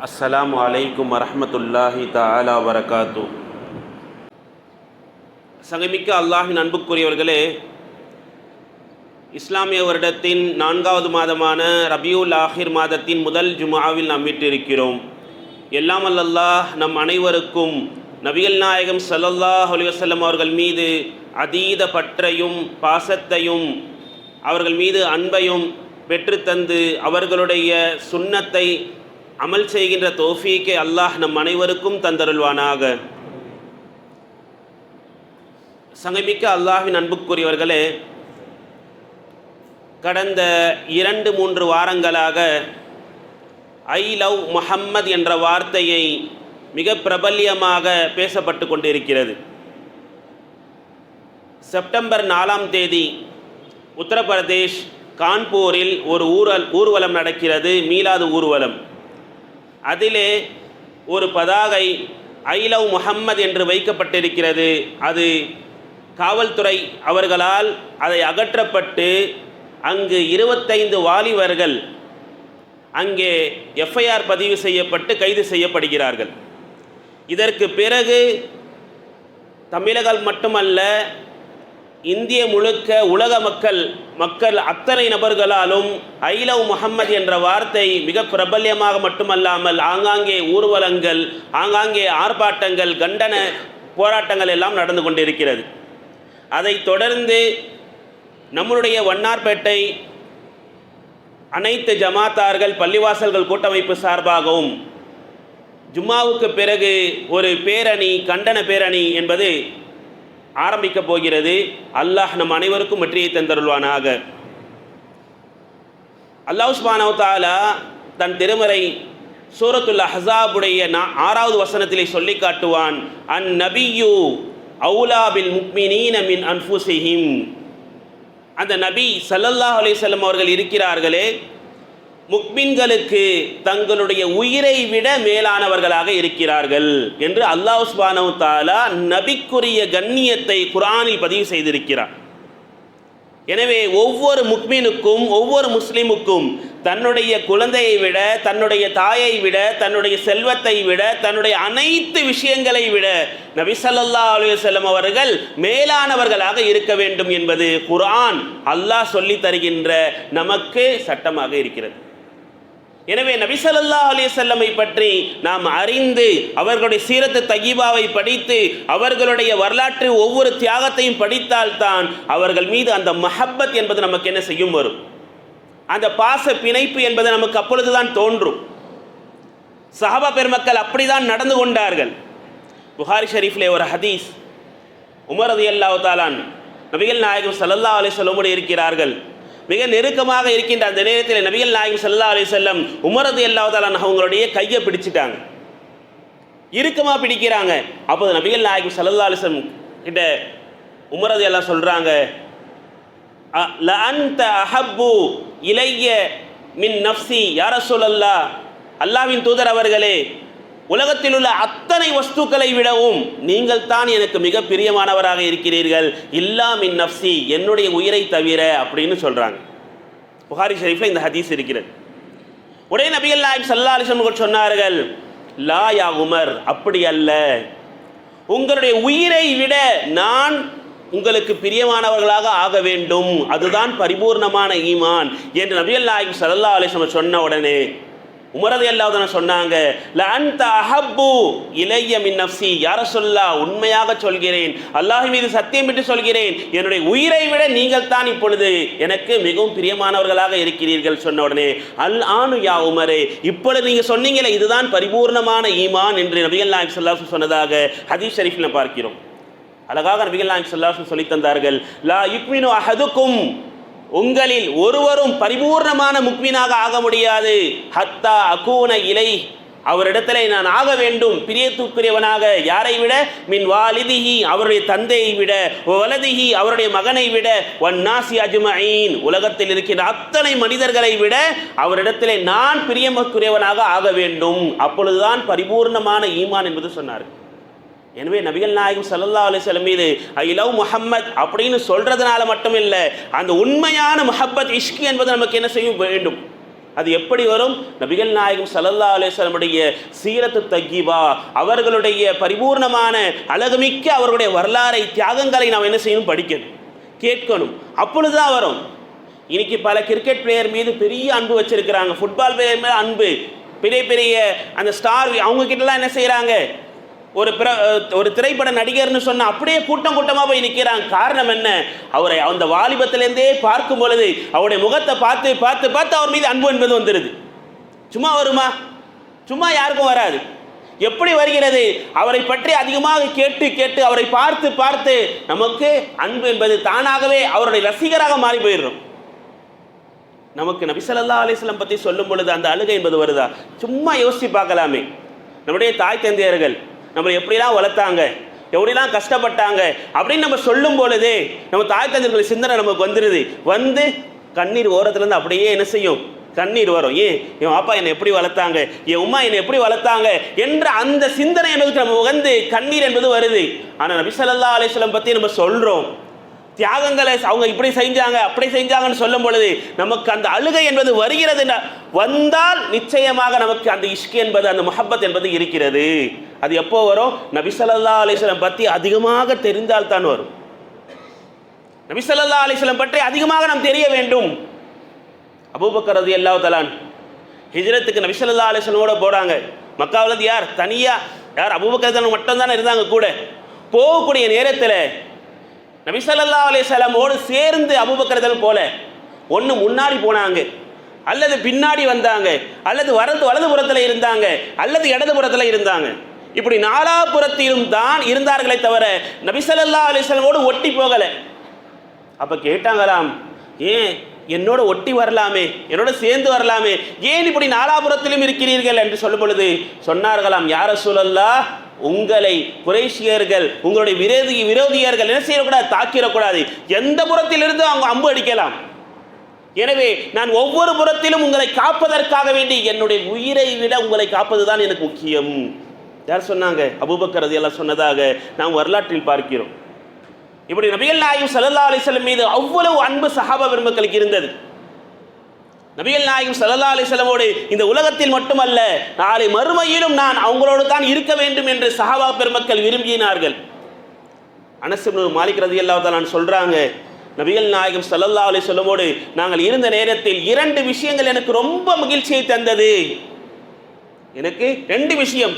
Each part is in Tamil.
அஸ்ஸலாமு அலைக்கும் வரஹ்மத்துல்லாஹி தாலா வரகாத்து. சங்கமிக்க அல்லாஹின் அன்புக்குரியவர்களே இஸ்லாமிய வருடத்தின் நான்காவது மாதமான ரபியுல் ஆஹிர் மாதத்தின் முதல் ஜுமாவில் நாம் விட்டிருக்கிறோம் எல்லாம் அல்லாஹ் நம் அனைவருக்கும் நபிகள் நாயகம் சல்லல்லாஹ் அலைஹி அவர்கள் மீது அதீத பற்றையும் பாசத்தையும் அவர்கள் மீது அன்பையும் பெற்றுத்தந்து அவர்களுடைய சுண்ணத்தை அமல் செய்கின்ற தோஃபீக்கை அல்லாஹ் நம் அனைவருக்கும் தந்தருள்வானாக. சங்கமிக்க அல்லாஹின் அன்புக்குரியவர்களே கடந்த இரண்டு மூன்று வாரங்களாக ஐ லவ் முஹம்மத் என்ற வார்த்தையை மிக பிரபல்யமாக பேசப்பட்டு கொண்டிருக்கிறது. செப்டம்பர் நாலாம் தேதி உத்தரப்பிரதேஷ் கான்பூரில் ஒரு ஊரல் ஊர்வலம் நடக்கிறது மீலாது ஊர்வலம். அதிலே ஒரு பதாகை ஐலவ் லவ் என்று வைக்கப்பட்டிருக்கிறது. அது காவல்துறை அவர்களால் அதை அகற்றப்பட்டு அங்கு இருபத்தைந்து வாலிபர்கள் அங்கே எஃப்ஐஆர் பதிவு செய்யப்பட்டு கைது செய்யப்படுகிறார்கள். இதற்கு பிறகு தமிழகம் மட்டுமல்ல இந்திய முழுக்க உலக மக்கள் மக்கள் அத்தனை நபர்களாலும் ஐ லவ் என்ற வார்த்தை மிக பிரபல்யமாக மட்டுமல்லாமல் ஆங்காங்கே ஊர்வலங்கள் ஆங்காங்கே ஆர்ப்பாட்டங்கள் கண்டன போராட்டங்கள் எல்லாம் நடந்து கொண்டிருக்கிறது. அதைத் தொடர்ந்து நம்முடைய வண்ணார்பேட்டை அனைத்து ஜமாத்தார்கள் பள்ளிவாசல்கள் கூட்டமைப்பு சார்பாகவும் ஜும்மாவுக்கு பிறகு ஒரு பேரணி கண்டன பேரணி என்பது ஆரம்பிக்கப் போகிறது. அல்லாஹ் நம் அனைவருக்கும் வெற்றியை தந்தருள்வானாக. அல்லாஹ் உஸ்மானவ் தாலா தன் திருமறை சூரத்துல் அஹாபுடைய ஆறாவது வசனத்திலே சொல்லி காட்டுவான். அன் நபியு அவுலாபில் முக்மினீன மின் அன்ஃபுசிஹிம். அந்த நபி சல்லல்லாஹ் அலிசல்லம் அவர்கள் இருக்கிறார்களே முக்மின்களுக்கு தங்களுடைய உயிரை விட மேலானவர்களாக இருக்கிறார்கள் என்று அல்லாஹ் சுபானவு தாலா நபிக்குரிய கண்ணியத்தை குரானில் பதிவு செய்திருக்கிறார். எனவே ஒவ்வொரு முக்மீனுக்கும் ஒவ்வொரு முஸ்லிமுக்கும் தன்னுடைய குழந்தையை விட தன்னுடைய தாயை விட தன்னுடைய செல்வத்தை விட தன்னுடைய அனைத்து விஷயங்களை விட நபிசல்லா அலுவலம் அவர்கள் மேலானவர்களாக இருக்க வேண்டும் என்பது குரான் அல்லாஹ் சொல்லி தருகின்ற நமக்கு சட்டமாக இருக்கிறது. எனவே நபிசல்லா அலிசல்லமை பற்றி நாம் அறிந்து அவர்களுடைய சீரத்து தகிபாவை படித்து அவர்களுடைய வரலாற்று ஒவ்வொரு தியாகத்தையும் படித்தால்தான் அவர்கள் மீது அந்த மஹப்பத் என்பது நமக்கு என்ன செய்யும் வரும். அந்த பாச பிணைப்பு என்பது நமக்கு அப்பொழுதுதான் தோன்றும். சஹாபா பெருமக்கள் அப்படிதான் நடந்து கொண்டார்கள். புகாரி ஷரீஃப்லே ஒரு ஹதீஸ். உமர் அதி அல்லாஹ் தாலான் நபிகள் நாயகம் சல்லல்லா அலி சொல்லும்படி இருக்கிறார்கள். மிக நெருக்கமாக இருக்கின்ற அந்த நேரத்தில் நபிகள் நாயகம் சல்லா அலி செல்லம் உமரது அல்லாஹாலான் அவங்களுடைய கையை பிடிச்சிட்டாங்க. இறுக்கமாக பிடிக்கிறாங்க. அப்போது நபிகள் நாயகம் சல்லா அலிசம் கிட்ட உமரது எல்லாம் சொல்கிறாங்க அந்த அஹப்பு இளைய மின் நப்சி யார சொல்லல்லா அல்லாவின் தூதர் அவர்களே உலகத்தில் உள்ள அத்தனை வஸ்துக்களை விடவும் நீங்கள் தான் எனக்கு மிக பிரியமானவராக இருக்கிறீர்கள். இல்லாம் இன் நப்சி என்னுடைய உயிரை தவிர அப்படின்னு சொல்கிறாங்க புகாரி ஷரீஃபில் இந்த ஹதீஸ் இருக்கிறது. உடனே நபிகள் நாயக் சல்லா அலிஸ்லம் சொன்னார்கள் லா யா உமர் அப்படி அல்ல. உங்களுடைய உயிரை விட நான் உங்களுக்கு பிரியமானவர்களாக ஆக வேண்டும். அதுதான் பரிபூர்ணமான ஈமான் என்று நபிகள் நாயக் சல்லா அலிஸ்லம் சொன்ன உடனே உமரது அல்லாதன சொன்னாங்க அந்த அஹப்பு இளைய மின் நப்சி யார சொல்லா உண்மையாக சொல்கிறேன் அல்லாஹ் மீது சத்தியம் விட்டு சொல்கிறேன் என்னுடைய உயிரை விட நீங்கள் தான் இப்பொழுது எனக்கு மிகவும் பிரியமானவர்களாக இருக்கிறீர்கள் சொன்ன உடனே அல் ஆனு யா உமரே இப்பொழுது நீங்கள் சொன்னீங்களே இதுதான் பரிபூர்ணமான ஈமான் என்று நபிகள் நாயக் சொல்லாசு சொன்னதாக ஹதீஸ் ஷரீஃபில் பார்க்கிறோம். அழகாக நபிகள் நாயக் சொல்லாசு சொல்லி தந்தார்கள் லா யுக்மினு அஹதுக்கும் உங்களில் ஒருவரும் பரிபூர்ணமான முக்மீனாக ஆக முடியாது. ஹத்தா அகூன இலை. அவரிடத்தில் நான் ஆக வேண்டும். பிரியத்துக்குரியவனாக யாரை விட? மின் வாலிதிஹி அவருடைய தந்தையை விட. வலதிஹி அவருடைய மகனை விட. வன்னாசி அஜ்மஈன் உலகத்தில் இருக்கின்ற அத்தனை மனிதர்களை விட அவரிடத்திலே நான் பிரியமக்குரியவனாக ஆக வேண்டும். அப்பொழுதுதான் பரிபூர்ணமான ஈமான் என்பது சொன்னார்கள். எனவே நபிகள் நாயகம் சல்லா அலிஸ்லம் மீது ஐ லவ் முஹம்மத் அப்படின்னு சொல்றதுனால மட்டும் இல்லை அந்த உண்மையான முஹப்பத் இஷ்கி என்பது நமக்கு என்ன செய்ய வேண்டும். அது எப்படி வரும்? நபிகள் நாயகம் சல்லல்லா அலைஹி சீரத்து தக்கீபா அவர்களுடைய பரிபூர்ணமான அழகுமிக்க அவர்களுடைய வரலாறை தியாகங்களை நாம் என்ன செய்யணும்? படிக்கணும். கேட்கணும். அப்பொழுதுதான் வரும். இன்னைக்கு பல கிரிக்கெட் பிளேயர் மீது பெரிய அன்பு வச்சிருக்கிறாங்க. ஃபுட்பால் பிளேயர் மேலே அன்பு. பெரிய பெரிய அந்த ஸ்டார் அவங்க கிட்டலாம் என்ன செய்கிறாங்க ஒரு பிற ஒரு திரைப்பட நடிகர்னு சொன்ன அப்படியே கூட்டம் கூட்டமாக போய் நிற்கிறாங்க காரணம் என்ன? அவரை அந்த வாலிபத்திலேருந்தே பார்க்கும் பொழுது அவருடைய முகத்தை பார்த்து பார்த்து பார்த்து அவர் மீது அன்பு என்பது வந்துடுது சும்மா வருமா? சும்மா யாருக்கும் வராது. எப்படி வருகிறது? அவரை பற்றி அதிகமாக கேட்டு கேட்டு அவரை பார்த்து பார்த்து நமக்கு அன்பு என்பது தானாகவே அவருடைய ரசிகராக மாறி போயிடுறோம். நமக்கு நபிசல்லா அலிஸ்லம் பற்றி சொல்லும் பொழுது அந்த அழுகை என்பது வருதா? சும்மா யோசித்து பார்க்கலாமே. நம்முடைய தாய் தந்தையர்கள் நம்மளை எப்படிலாம் வளர்த்தாங்க? எப்படிலாம் கஷ்டப்பட்டாங்க? அப்படின்னு நம்ம சொல்லும் பொழுதே நம்ம தாய் தந்தையர்கள் சிந்தனை நமக்கு வந்துடுது வந்து கண்ணீர் ஓரத்துலேருந்து அப்படியே என்ன செய்யும்? கண்ணீர் வரும். ஏன் என் அப்பா என்னை எப்படி வளர்த்தாங்க? என் உம்மா என்னை எப்படி வளர்த்தாங்க? என்ற அந்த சிந்தனை என்பதுக்கு நம்ம உகந்து கண்ணீர் என்பது வருது. ஆனால் நபி ஸல்லல்லாஹு அலிஸ்லம் பற்றி நம்ம சொல்கிறோம் தியாகங்களை அவங்க இப்படி செஞ்சாங்க அப்படி செஞ்சாங்கன்னு சொல்லும் பொழுது நமக்கு அந்த அழுகை என்பது வருகிறது வந்தால் நிச்சயமாக நமக்கு அந்த இஷ்க் என்பது அந்த முஹப்பத் என்பது இருக்கிறது. அது எப்போ வரும்? நபிசல்லா அலிஸ்லம் பற்றி அதிகமாக தெரிந்தால் தான் வரும். நபிசல்லா அலிஸ்லம் பற்றி அதிகமாக நாம் தெரிய வேண்டும். அபூபக்கர் ரதி அல்லாஹ் தலான் ஹிஜ்ரத்துக்கு நபிசல்லா அலிஸ்லமோட போறாங்க. மக்காவில் யார்? தனியா யார்? அபூபக்கர் மட்டும்தானே மட்டும் தானே இருந்தாங்க கூட. போகக்கூடிய நேரத்தில் நபிசல்லா ஸல்லல்லாஹு சேர்ந்து அபுபக்கரதல் போல ஒன்று முன்னாடி போனாங்க அல்லது பின்னாடி வந்தாங்க அல்லது வரது வலதுபுறத்தில் இருந்தாங்க அல்லது இடதுபுறத்தில் இருந்தாங்க. இப்படி நாலாபுறத்திலும் தான் இருந்தார்களே தவிர நபிசல்லா ஸல்லல்லாஹு ஒட்டி போகலை. அப்போ கேட்டாங்களாம் ஏன் என்னோட ஒட்டி வரலாமே என்னோட சேர்ந்து வரலாமே ஏன் இப்படி நாலாபுரத்திலும் இருக்கிறீர்கள்? என்று சொல்லும் பொழுது சொன்னார்களாம் யார சூழல்லா உங்களை குறைஷியர்கள் உங்களுடைய விரோதி விரோதியர்கள் என்ன செய்யக்கூடாது? தாக்கிடக்கூடாது. எந்த புறத்திலிருந்து அவங்க அம்பு அடிக்கலாம்? எனவே நான் ஒவ்வொரு புறத்திலும் உங்களை காப்பதற்காக வேண்டி என்னுடைய உயிரை விட உங்களை காப்பது தான் எனக்கு முக்கியம். யார் சொன்னாங்க? அபூபக்கர் எல்லாம் சொன்னதாக நாம் வரலாற்றில் பார்க்கிறோம். இப்படி நபிகள் நாயும் சல்லா அலைஹி மீது அவ்வளவு அன்பு சஹாபா பெருமக்களுக்கு இருந்தது. நபிகள் நாயகம் சல்லா அலைஹி இந்த உலகத்தில் மட்டுமல்ல நாளை மறுமையிலும் நான் அவங்களோடு தான் இருக்க வேண்டும் என்று சஹாபா பெருமக்கள் விரும்பினார்கள். அனசிபு மாலிக் ரதி தஆலா சொல்கிறாங்க நபிகள் நாயகம் சல்லல்லா அலி வஸல்லமோடு நாங்கள் இருந்த நேரத்தில் இரண்டு விஷயங்கள் எனக்கு ரொம்ப மகிழ்ச்சியை தந்தது. எனக்கு ரெண்டு விஷயம்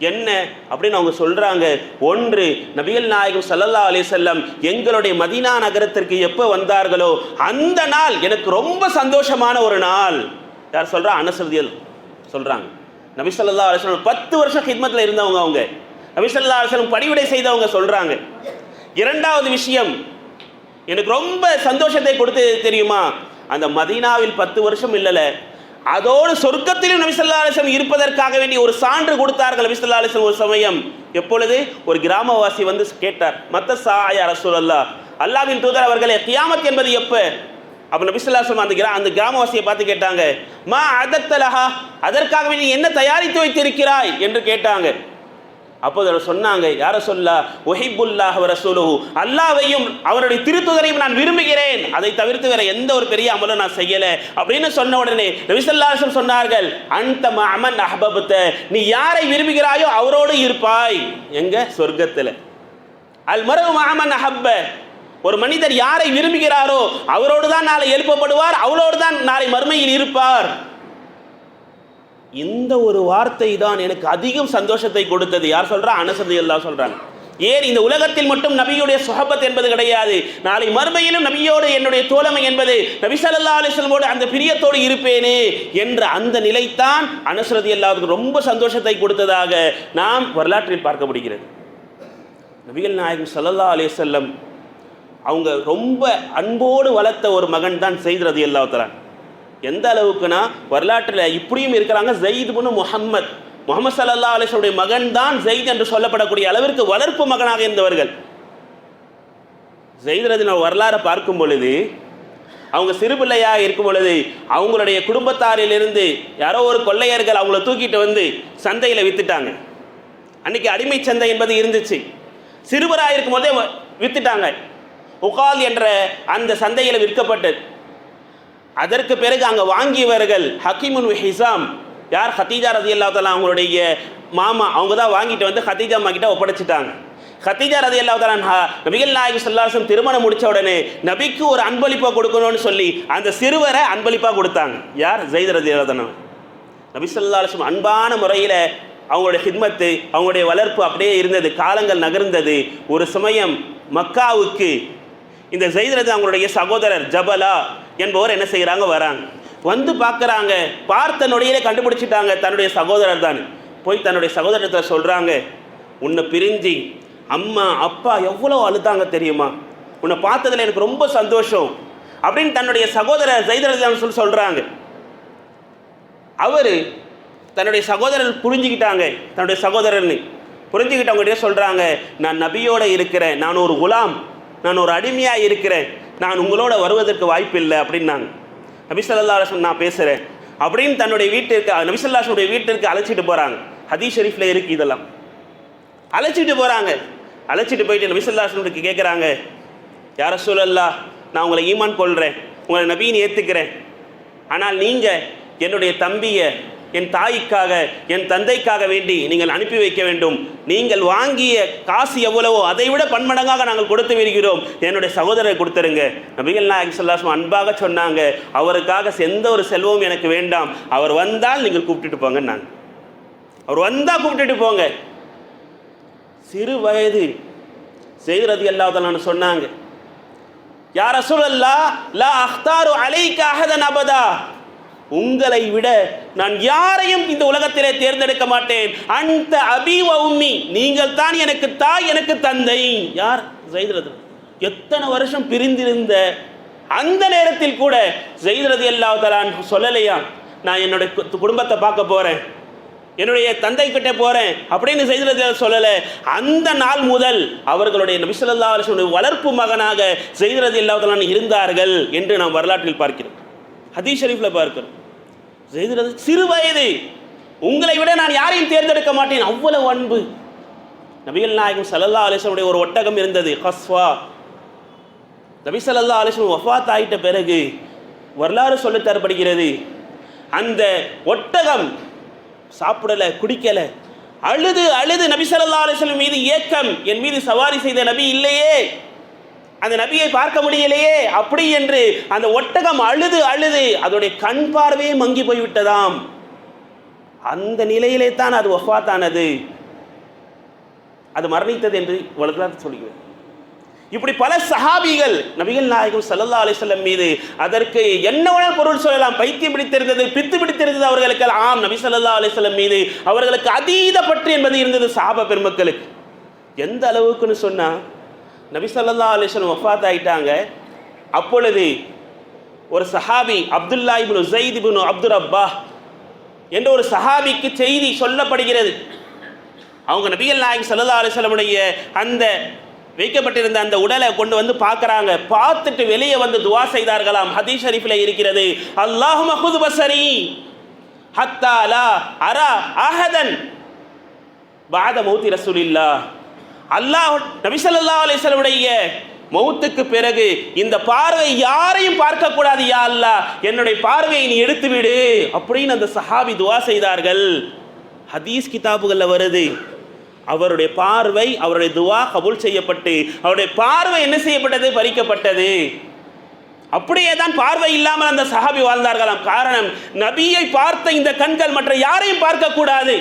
என்ன அப்படின்னு அவங்க சொல்கிறாங்க ஒன்று நபிகள் நாயகம் சல்லல்லா அலைஹி எங்களுடைய மதீனா நகரத்திற்கு எப்போ வந்தார்களோ அந்த நாள் எனக்கு ரொம்ப சந்தோஷமான ஒரு நாள். யார் சொல்கிறா அனசதியல் சொல்கிறாங்க நபி சொல்லா அலைஹி பத்து வருஷம் ஹித்மத்தில் இருந்தவங்க அவங்க. நபி சொல்லா அலைஹி படிவிடை செய்தவங்க சொல்கிறாங்க இரண்டாவது விஷயம் எனக்கு ரொம்ப சந்தோஷத்தை கொடுத்து தெரியுமா? அந்த மதீனாவில் பத்து வருஷம் இல்லைல்ல அதோடு சொர்க்கத்திலும் நபி இருப்பதற்காக வேண்டி ஒரு சான்று கொடுத்தார்கள் நபி ஒரு சமயம். எப்பொழுது? ஒரு கிராமவாசி வந்து கேட்டார் மத்த சாயா ரசூலல்லா அல்லாவின் தூதர் அவர்களே கியாமத் என்பது எப்போ? அப்ப நபி ஸல்லல்லாஹு அந்த கிரா அந்த கிராமவாசியை பார்த்து கேட்டாங்க மா அதத்தலஹா அதற்காக நீ என்ன தயாரித்து வைத்திருக்கிறாய்? என்று கேட்டாங்க. அப்போது அவர் சொன்னாங்க யார சொல்லா? ஒஹிபுல்லாஹ் ரசூலுஹு. அல்லாவையும் அவருடைய திருத்துதரையும் நான் விரும்புகிறேன். அதை தவிர்த்து வேற எந்த ஒரு பெரிய அமலும் நான் செய்யல அப்படின்னு சொன்ன உடனே நபி சொன்னார்கள் அந்த அமன் அஹபபத்த நீ யாரை விரும்புகிறாயோ அவரோடு இருப்பாய். எங்க? சொர்க்கத்துல. அல் மரவு மாமன் அஹப்ப ஒரு மனிதர் யாரை விரும்புகிறாரோ அவரோடு தான் நாளை எழுப்பப்படுவார் அவரோடு தான் நாளை மறுமையில் இருப்பார். இந்த ஒரு வார்த்தை தான் எனக்கு அதிகம் சந்தோஷத்தை கொடுத்தது. யார் சொல்கிறா அனசதி எல்லாம் சொல்கிறாங்க ஏன் இந்த உலகத்தில் மட்டும் நபியுடைய சுகபத் என்பது கிடையாது. நாளை மறுமையிலும் நபியோடு என்னுடைய தோழமை என்பது நபி ஸல்லல்லாஹு அந்த பிரியத்தோடு இருப்பேனே என்ற அந்த நிலைத்தான் அனுசரதி அல்லாவுக்கு ரொம்ப சந்தோஷத்தை கொடுத்ததாக நாம் வரலாற்றில் பார்க்க முடிகிறது. நபிகள் நாயகம் சல்லல்லா அலிசல்லம் அவங்க ரொம்ப அன்போடு வளர்த்த ஒரு மகன் தான் செய்த் எல்லாத்தரான் எந்த அளவுக்குனா வரலாற்றில் இப்படியும் இருக்கிறாங்க. ஜெயித் புனு முகம்மது முகமது சல்லா அலிஸ்வருடைய மகன் தான் ஜெயித் என்று சொல்லப்படக்கூடிய அளவிற்கு வளர்ப்பு மகனாக இருந்தவர்கள். ஜெயித் ரதின வரலாறை பார்க்கும் பொழுது அவங்க சிறு பிள்ளையாக இருக்கும் பொழுது அவங்களுடைய குடும்பத்தாரிலிருந்து யாரோ ஒரு கொள்ளையர்கள் அவங்கள தூக்கிட்டு வந்து சந்தையில் வித்துட்டாங்க. அன்னைக்கு அடிமை சந்தை என்பது இருந்துச்சு. சிறுவராக இருக்கும் போதே வ- வித்துட்டாங்க. உகால் என்ற அந்த சந்தையில் விற்கப்பட்டது. அதற்கு பிறகு அங்கே வாங்கியவர்கள் ஹக்கீமுன் ஹிசாம். யார்? ஹத்தீஜா ரதி அல்லா அவங்களுடைய மாமா. அவங்க தான் வாங்கிட்டு வந்து ஹத்தீஜா அம்மா கிட்ட ஒப்படைச்சிட்டாங்க. ஹத்தீஜா ரதி அல்லா தலா நபிகள் நாயகம் சல்லாசம் திருமணம் முடித்த உடனே நபிக்கு ஒரு அன்பளிப்பாக கொடுக்கணும்னு சொல்லி அந்த சிறுவரை அன்பளிப்பாக கொடுத்தாங்க. யார்? ஜெயித் ரதி அல்லா நபி சொல்லாசம் அன்பான முறையில் அவங்களுடைய ஹித்மத்து அவங்களுடைய வளர்ப்பு அப்படியே இருந்தது. காலங்கள் நகர்ந்தது. ஒரு சமயம் மக்காவுக்கு இந்த ஜெயிதரது அவங்களுடைய சகோதரர் ஜபலா என்பவர் என்ன செய்கிறாங்க வராங்க. வந்து பார்க்குறாங்க. பார்த்த நொடியிலே கண்டுபிடிச்சிட்டாங்க தன்னுடைய சகோதரர் தான். போய் தன்னுடைய சகோதரத்தில் சொல்கிறாங்க உன்னை பிரிஞ்சு அம்மா அப்பா எவ்வளோ அழுதாங்க தெரியுமா? உன்னை பார்த்ததில் எனக்கு ரொம்ப சந்தோஷம். அப்படின்னு தன்னுடைய சகோதரர் ஜெயித் சொல்லி சொல்கிறாங்க அவர் தன்னுடைய சகோதரர் புரிஞ்சுக்கிட்டாங்க. தன்னுடைய சகோதரர்னு புரிஞ்சுக்கிட்டவங்ககிட்ட சொல்கிறாங்க நான் நபியோடு இருக்கிறேன். நான் ஒரு குலாம். நான் ஒரு அடிமையாக இருக்கிறேன். நான் உங்களோட வருவதற்கு வாய்ப்பு இல்லை அப்படின்னாங்க. நபிசல்லா ஸல்லல்லாஹு நான் பேசுகிறேன் அப்படின்னு தன்னுடைய வீட்டிற்கு நபிசல்லாசனுடைய வீட்டிற்கு அழைச்சிட்டு போகிறாங்க ஹதீஸ் ஷெரீஃபில் இருக்குது இதெல்லாம். அழைச்சிட்டு போகிறாங்க அழைச்சிட்டு போயிட்டு நபிசல்லாசனுக்கு கேட்குறாங்க யார சூழல்லா நான் உங்களை ஈமான் கொள்கிறேன் உங்களை நபின்னு ஏற்றுக்கிறேன் ஆனால் நீங்கள் என்னுடைய தம்பியை என் தாய்க்காக என் தந்தைக்காக வேண்டி நீங்கள் அனுப்பி வைக்க வேண்டும். நீங்கள் வாங்கிய காசு எவ்வளவோ அதை விட பன்மடங்காக நாங்கள் கொடுத்து வருகிறோம் என்னுடைய சகோதரரை கொடுத்துருங்க. நபிகள் நாயக் சொல்லாசம் அன்பாக சொன்னாங்க. அவருக்காக எந்த ஒரு செல்வமும் எனக்கு வேண்டாம். அவர் வந்தால் நீங்கள் கூப்பிட்டுட்டு போங்க நான் அவர் வந்தால் கூப்பிட்டுட்டு போங்க. சிறு வயது செய்கிறது அல்லாதலான்னு சொன்னாங்க. யார் ரசூலல்லா லா அஹ்தாரு அலைக்காக நபதா அபதா. உங்களை விட நான் யாரையும் இந்த உலகத்திலே தேர்ந்தெடுக்க மாட்டேன். அந்த அபி உம்மி. நீங்கள் தான் எனக்கு தாய் எனக்கு தந்தை. யார்? ஜெயித்ரது எத்தனை வருஷம் பிரிந்திருந்த அந்த நேரத்தில் கூட ஜெயித்ரது அல்லாஹலான் சொல்லலையா? நான் என்னுடைய குடும்பத்தை பார்க்க போறேன். என்னுடைய தந்தை கிட்ட போறேன் அப்படின்னு செய்தது சொல்லலை. அந்த நாள் முதல் அவர்களுடைய நபிசல்லா அலிஸ்வனுடைய வளர்ப்பு மகனாக செய்தது இல்லாதலான் இருந்தார்கள் என்று நாம் வரலாற்றில் பார்க்கிறோம். ஹதீஸ் ஷரீஃபில் பார்க்கிறோம் செய்தது சிறு வயது. உங்களை விட நான் யாரையும் தேர்ந்தெடுக்க மாட்டேன். அவ்வளவு அன்பு. நபிகள் நாயகம் சல்லல்லா அலிஸ்வனுடைய ஒரு ஒட்டகம் இருந்தது ஹஸ்வா நபி ஸல்லல்லாஹு அலைஹி வஸல்லம் வஃபாத் பிறகு வரலாறு சொல்லித் தரப்படுகிறது. அந்த ஒட்டகம் சாப்பிடல குடிக்கல. அழுது அழுது நபி சல்லா அலைஹி மீது ஏக்கம். என் மீது சவாரி செய்த நபி இல்லையே. அந்த நபியை பார்க்க முடியலையே அப்படி என்று அந்த ஒட்டகம் அழுது அழுது அதோடைய கண் பார்வையே மங்கி போய்விட்டதாம். அந்த நிலையிலே தான் அது ஒஃபாத்தானது அது மரணித்தது என்று வழக்கத்தில் சொல்கிறேன் இப்படி பல சஹாபிகள் நபிகள் நாயகம் சல்லல்லா அலிசல்லம் மீது அதற்கு என்ன பொருள் சொல்லலாம் பைத்தியம் பிடித்திருந்தது பித்து பிடித்திருந்தது அவர்களுக்கு. ஆம் நபி சல்லா அலிசல்லம் மீது அவர்களுக்கு அதீத பற்று என்பது இருந்தது சாப பெருமக்களுக்கு. எந்த அளவுக்குன்னு சொன்னால் நபி ஸல்லல்லாஹு அலைஹி வஃபாத் ஆயிட்டாங்க அப்பொழுது ஒரு சஹாபி அப்துல்லா இபுனு ஜெயித் இபுனு அப்துல் அப்பா என்ற ஒரு சஹாபிக்கு செய்தி சொல்லப்படுகிறது. அவங்க நபிகள் நாயகம் சல்லா அலைஹி அந்த வைக்கப்பட்டிருந்த அந்த உடலை கொண்டு வந்து பார்க்குறாங்க. பார்த்துட்டு வெளியே வந்து துவா செய்தார்களாம். ஹதீஷ் ஷரீஃபில் இருக்கிறது. அல்லாஹு மஹூது பசரி ஹத்தா லா அரா அஹதன் பாத மௌத்தி ரசூலில்லா அல்லாஹ் நபிசல்லா ஸல்லல்லாஹு மௌத்துக்கு பிறகு இந்த பார்வை யாரையும் பார்க்க கூடாது யா அல்லாஹ். என்னுடைய பார்வையை நீ எடுத்துவிடு அப்படின்னு அந்த சஹாபி துவா செய்தார்கள். ஹதீஸ் கிதாபுகளில் வருது. அவருடைய பார்வை அவருடைய துவா கபூல் செய்யப்பட்டு அவருடைய பார்வை என்ன செய்யப்பட்டது? பறிக்கப்பட்டது. அப்படியே தான் பார்வை இல்லாமல் அந்த சஹாபி வாழ்ந்தார்களாம். காரணம் நபியை பார்த்த இந்த கண்கள் மற்ற யாரையும் பார்க்க கூடாது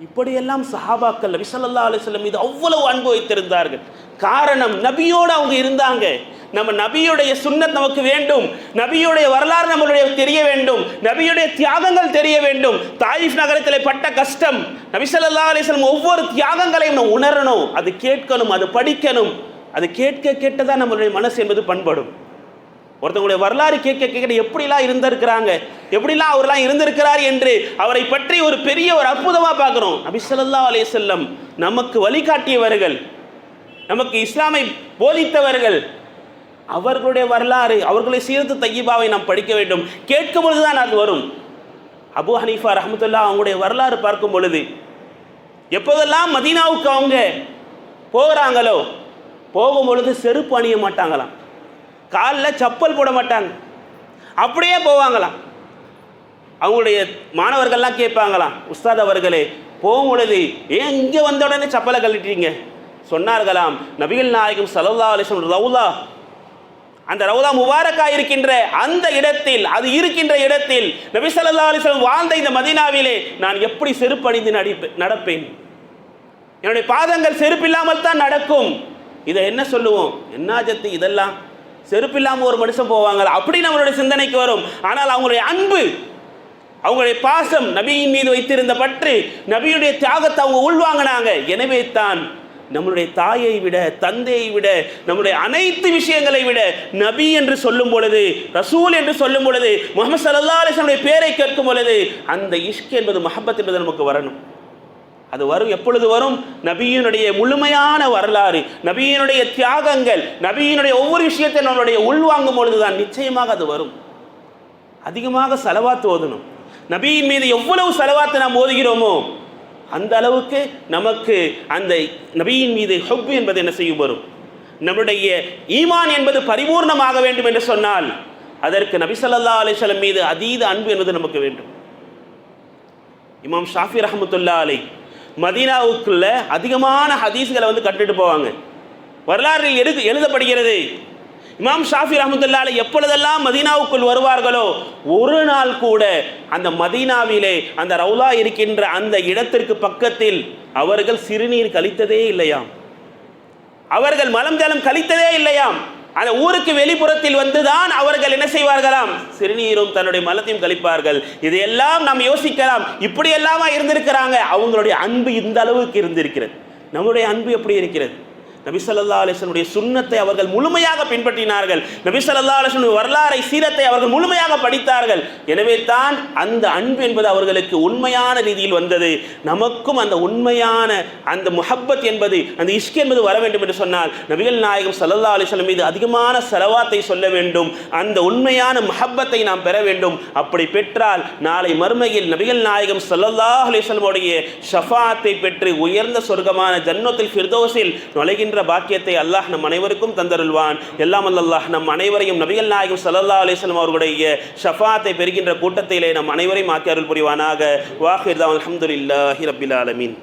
இப்படியெல்லாம் சஹாபாக்கள் நபி ஸல்லல்லாஹு அலைஹி மீது அவ்வளவு அன்பு வைத்திருந்தார்கள். காரணம் நபியோடு அவங்க இருந்தாங்க. நம்ம நபியுடைய சுண்ணத் நமக்கு வேண்டும். நபியுடைய வரலாறு நம்மளுடைய தெரிய வேண்டும். நபியுடைய தியாகங்கள் தெரிய வேண்டும். தாயிஃப் நகரத்தில் பட்ட கஷ்டம். நபிசல்லா அலிஸ்லம் ஒவ்வொரு தியாகங்களையும் நம்ம உணரணும். அது கேட்கணும் அது படிக்கணும். அது கேட்க கேட்டதான் நம்மளுடைய மனசு என்பது பண்படும். ஒருத்தவங்களுடைய வரலாறு கேட்க கேட்க எப்படிலாம் இருந்திருக்கிறாங்க? எப்படிலாம் அவர்லாம் இருந்திருக்கிறார் என்று அவரை பற்றி ஒரு பெரிய ஒரு அற்புதமாக பார்க்குறோம். அபிசல்லா அலே செல்லம் நமக்கு வழிகாட்டியவர்கள் நமக்கு இஸ்லாமை போதித்தவர்கள் அவர்களுடைய வரலாறு அவர்களுடைய சீரத்து தையீபாவை நாம் படிக்க வேண்டும். கேட்கும் பொழுது தான் அது வரும். அபு ஹனீஃபா ரஹமத்துல்லா அவங்களுடைய வரலாறு பார்க்கும் பொழுது எப்போதெல்லாம் மதீனாவுக்கு அவங்க போகிறாங்களோ போகும் பொழுது செருப்பு அணிய மாட்டாங்களாம். காலில் சப்பல் போட மாட்டாங்க. அப்படியே போவாங்களாம். அவங்களுடைய மாணவர்கள்லாம் கேட்பாங்களாம் உஸ்தாத் அவர்களே போகும் பொழுது ஏன் இங்கே வந்த உடனே சப்பலை கழட்டிட்டீங்க? சொன்னார்களாம் நபிகள் நாயகம் சல்லா அலிஸ்லம் ரவுலா. அந்த ரவுலா முபாரக்கா இருக்கின்ற அந்த இடத்தில் அது இருக்கின்ற இடத்தில் நபி சலல்லா அலைஹி வாழ்ந்த இந்த மதீனாவிலே நான் எப்படி செருப்பணிந்து நடிப்பேன் நடப்பேன்? என்னுடைய பாதங்கள் செருப்பில்லாமல் தான் நடக்கும். இதை என்ன சொல்லுவோம்? என்னாஜத்து இதெல்லாம் செருப்பில்லாமல் ஒரு மனுஷன் போவாங்க. அப்படி நம்மளுடைய சிந்தனைக்கு வரும். ஆனால் அவங்களுடைய அன்பு அவங்களுடைய பாசம் நபியின் மீது வைத்திருந்த பற்று நபியுடைய தியாகத்தை அவங்க உள்வாங்கினாங்க. எனவே தான் நம்மளுடைய தாயை விட தந்தையை விட நம்முடைய அனைத்து விஷயங்களை விட நபி என்று சொல்லும் பொழுது ரசூல் என்று சொல்லும் பொழுது முகமது சல்லா அலிஸ்லமுடைய பேரை கேட்கும் பொழுது அந்த இஷ்க் என்பது மஹப்பத் என்பது நமக்கு வரணும். அது வரும். எப்பொழுது வரும்? நபியினுடைய முழுமையான வரலாறு நபியினுடைய தியாகங்கள் நபியினுடைய ஒவ்வொரு விஷயத்தை நம்மளுடைய உள்வாங்கும் பொழுதுதான் நிச்சயமாக அது வரும். அதிகமாக செலவாத்து ஓதணும். நபியின் மீது எவ்வளவு செலவாத்து நாம் ஓதுகிறோமோ அந்த அளவுக்கு நமக்கு அந்த நபியின் மீது ஹொப்பு என்பது என்ன செய்யும் வரும். நம்முடைய ஈமான் என்பது பரிபூர்ணமாக வேண்டும் என்று சொன்னால் அதற்கு நபி ஸல்லல்லாஹு அலைஹி மீது அதீத அன்பு என்பது நமக்கு வேண்டும். இமாம் ஷாஃபி ரஹமத்துல்லா அலை மதீனாவுக்குள்ள அதிகமான ஹதீஸ்களை வந்து கட்டுட்டு போவாங்க. வரலாறு எழுது எழுதப்படுகிறது. இமாம் ஷாஃபி ரஹமத்துல்லால எப்பொழுதெல்லாம் மதீனாவுக்குள் வருவார்களோ ஒரு நாள் கூட அந்த மதீனாவிலே அந்த ரவுலா இருக்கின்ற அந்த இடத்திற்கு பக்கத்தில் அவர்கள் சிறுநீர் கழித்ததே இல்லையாம். அவர்கள் மலம் ஜலம் கழித்ததே இல்லையாம். அந்த ஊருக்கு வெளிப்புறத்தில் வந்துதான் அவர்கள் என்ன செய்வார்களாம்? சிறுநீரும் தன்னுடைய மலத்தையும் கழிப்பார்கள். இதையெல்லாம் நாம் யோசிக்கலாம். இப்படி எல்லாமா இருந்திருக்கிறாங்க. அவங்களுடைய அன்பு இந்த அளவுக்கு இருந்திருக்கிறது. நம்முடைய அன்பு எப்படி இருக்கிறது? நபிசல்லா ஸல்லல்லாஹு சுண்ணத்தை அவர்கள் முழுமையாக பின்பற்றினார்கள். நபிசல்லா ஸல்லல்லாஹு வரலாறை சீரத்தை அவர்கள் முழுமையாக படித்தார்கள். எனவே தான் அந்த அன்பு என்பது அவர்களுக்கு உண்மையான ரீதியில் வந்தது. நமக்கும் அந்த உண்மையான அந்த முஹப்பத் என்பது அந்த இஷ்க் என்பது வர வேண்டும் என்று சொன்னால் நபிகள் நாயகம் சல்லல்லா அலைஹி மீது அதிகமான செலவாத்தை சொல்ல வேண்டும். அந்த உண்மையான முஹப்பத்தை நாம் பெற வேண்டும். அப்படி பெற்றால் நாளை மறுமையில் நபிகள் நாயகம் சல்லல்லா அலைஹி ஷஃபாத்தை பெற்று உயர்ந்த சொர்க்கமான ஜன்னத்தில் ஃபிர்தோஸில் நுழைகின்ற பாக்கியத்தை அல்லாஹ் நம் அனைவருக்கும் தந்தருள்வான். எல்லாம் அல்லாஹ் நம் அனைவரையும் நபிகள் நாயகம் சல்லா அலைஹி அவர்களுடைய ஷஃபாத்தை பெறுகின்ற கூட்டத்திலே நம் அனைவரையும் ஆக்கி அருள் புரிவானாக. வாஹிர் தான் ரபில் ஆலமின்.